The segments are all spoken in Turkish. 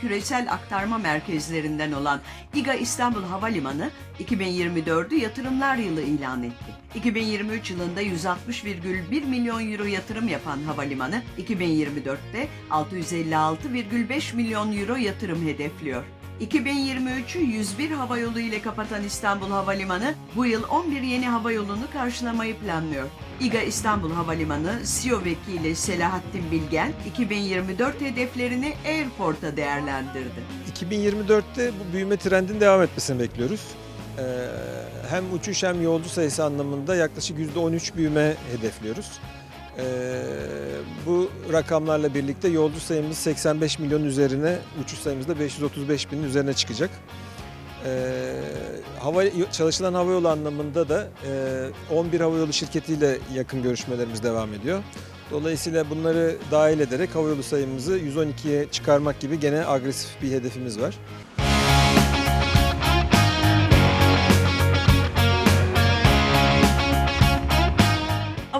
küresel aktarma merkezlerinden olan İGA İstanbul Havalimanı 2024'ü yatırımlar yılı ilan etti. 2023 yılında 160,1 milyon euro yatırım yapan havalimanı 2024'te 656,5 milyon euro yatırım hedefliyor. 2023'ü 101 havayolu ile kapatan İstanbul Havalimanı bu yıl 11 yeni havayolunu karşılamayı planlıyor. İGA İstanbul Havalimanı CEO Vekili Selahattin Bilgen 2024 hedeflerini Airport'a değerlendirdi. 2024'te bu büyüme trendinin devam etmesini bekliyoruz. Ee, hem uçuş hem yolcu sayısı anlamında yaklaşık %13 büyüme hedefliyoruz. Ee, bu rakamlarla birlikte yolcu sayımız 85 milyon üzerine, uçuş sayımız da 535 binin üzerine çıkacak. Ee, hava çalışılan havayolu anlamında da e, 11 havayolu şirketiyle yakın görüşmelerimiz devam ediyor. Dolayısıyla bunları dahil ederek havayolu sayımızı 112'ye çıkarmak gibi gene agresif bir hedefimiz var.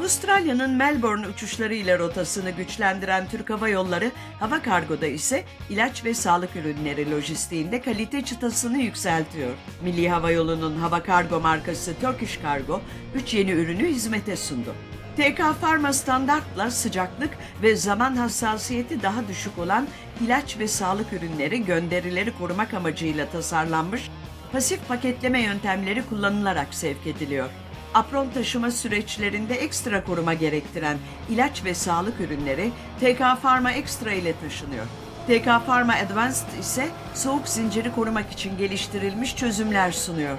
Avustralya'nın Melbourne uçuşlarıyla rotasını güçlendiren Türk Hava Yolları, hava kargoda ise ilaç ve sağlık ürünleri lojistiğinde kalite çıtasını yükseltiyor. Milli Hava Yolu'nun hava kargo markası Turkish Cargo, 3 yeni ürünü hizmete sundu. TK Pharma standartla sıcaklık ve zaman hassasiyeti daha düşük olan ilaç ve sağlık ürünleri gönderileri korumak amacıyla tasarlanmış pasif paketleme yöntemleri kullanılarak sevk ediliyor. Apron taşıma süreçlerinde ekstra koruma gerektiren ilaç ve sağlık ürünleri TK Pharma Extra ile taşınıyor. TK Pharma Advanced ise soğuk zinciri korumak için geliştirilmiş çözümler sunuyor.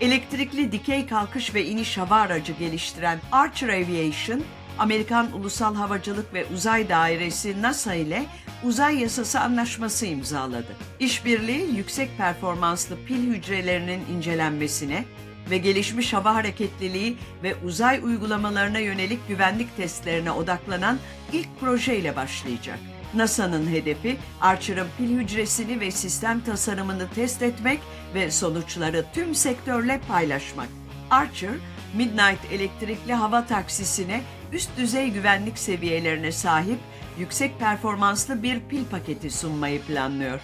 Elektrikli dikey kalkış ve iniş hava aracı geliştiren Archer Aviation, Amerikan Ulusal Havacılık ve Uzay Dairesi NASA ile uzay yasası anlaşması imzaladı. İşbirliği yüksek performanslı pil hücrelerinin incelenmesine ve gelişmiş hava hareketliliği ve uzay uygulamalarına yönelik güvenlik testlerine odaklanan ilk projeyle başlayacak. NASA'nın hedefi Archer'ın pil hücresini ve sistem tasarımını test etmek ve sonuçları tüm sektörle paylaşmak. Archer, Midnight elektrikli hava taksisine üst düzey güvenlik seviyelerine sahip yüksek performanslı bir pil paketi sunmayı planlıyor.